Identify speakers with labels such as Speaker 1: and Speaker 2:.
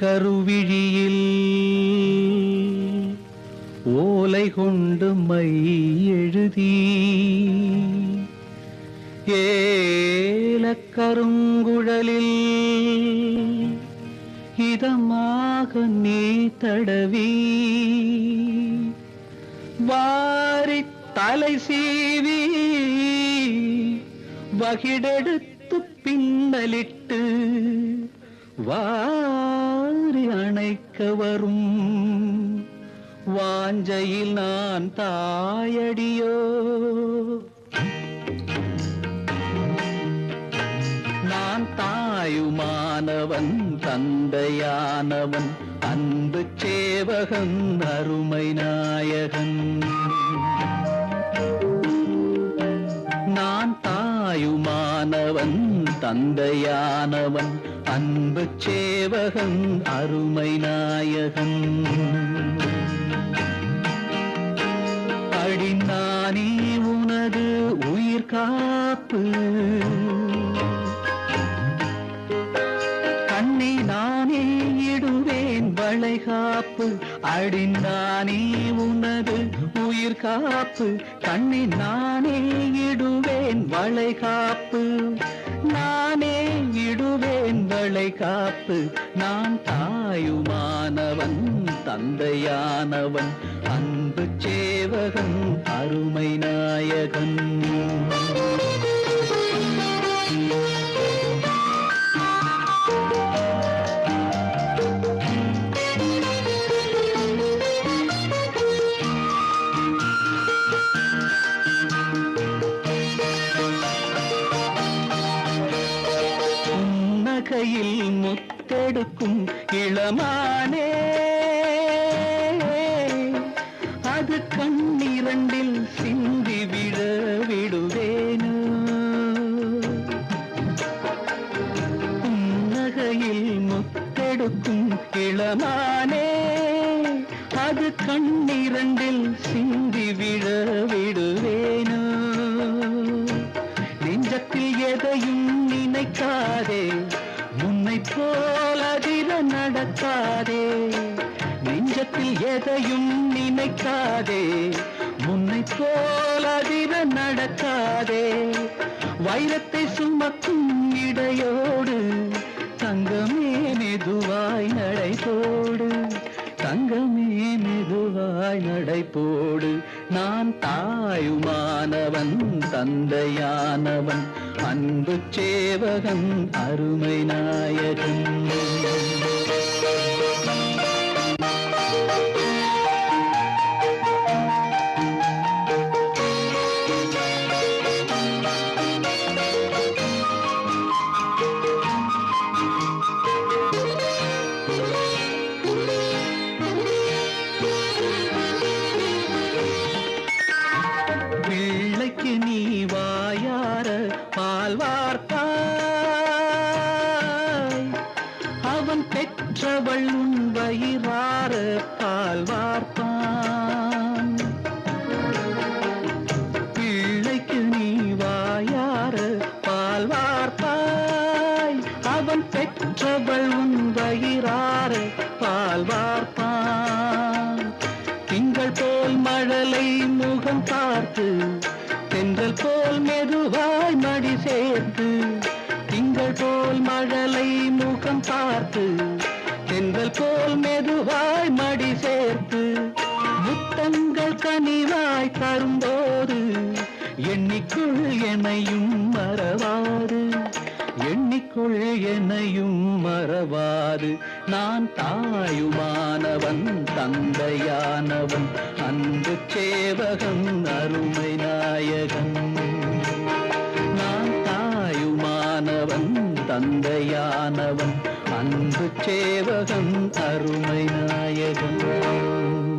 Speaker 1: கருவிழியில் ஓலை கொண்டு மை எழுதி ஏலக்கருங்குழலில் இதமாக நீ தடவி வாரி தலை சீவி வகிடெடுத்து பின்னலிட்டு வா வாரி அணைக்க வரும் வாஞ்சையில் நான் தாயடியோ? நான் தாயுமானவன் தந்தையானவன் அன்பு சேவகன் அருமை நாயகன். நான் தாயுமானவன் தந்தையானவன் அன்பு சேவகன் அருமை நாயகன். அடிந்தானே உனது உயிர் காப்பு. கண்ணை நானே இடுவேன் வளைகாப்பு. அடி நானே உனது உயிர் காப்பு. கண்ணை நானே இடுவேன் வளைகாப்பு. நானே வேண்களை காத்து நான் தாயுமானவன் தந்தையானவன் அன்பு சேவகன் அருமை நாயகன். புன்னகையில் முத்தெடுக்கும் இளமானே. அது கண்ணிரண்டில் சிந்தி விழ விடுவேனோ. புன்னகையில் முத்தெடுக்கும் இளமானே. அது கண்ணிரண்டில் சிந்தி விழ விடுவேனோ. நெஞ்சத்தில் எதையும் நினைக்காதே. உன்னை போல் அதிர நடக்காதே. நெஞ்சத்தில் எதையும் நினைக்காதே. உன்னை போல் அதிர நடக்காதே. வைரத்தை சுமக்கும் இடையோடு தங்கமே மெதுவாய் நடை போடு நான் தாயுமானவன் தந்தையானவன் அன்பு சேவகன் அருமை நாயகன். பெற்றவள் உன் வயிறார பால் வார்த்தான் திங்கள் போல் மழலை முகம் பார்த்து தென்றல் போல் மெதுவாய் மடி சேர்த்து திங்கள் போல் மழலை முகம் பார்த்து தென்றல் போல் மெதுவாய் மடி சேர்த்து. முத்தங்கள் கனிவாய் தரும்போது எண்ணிக்குள் எனையும் மறவா எண்ணிக்குள் என்னையும் மறவாது. நான் தாயுமானவன் தந்தையானவன் அன்பு சேவகன் அருமை நாயகன். நான் தாயுமானவன் தந்தையானவன் அன்பு சேவகன் அருமை நாயகன்.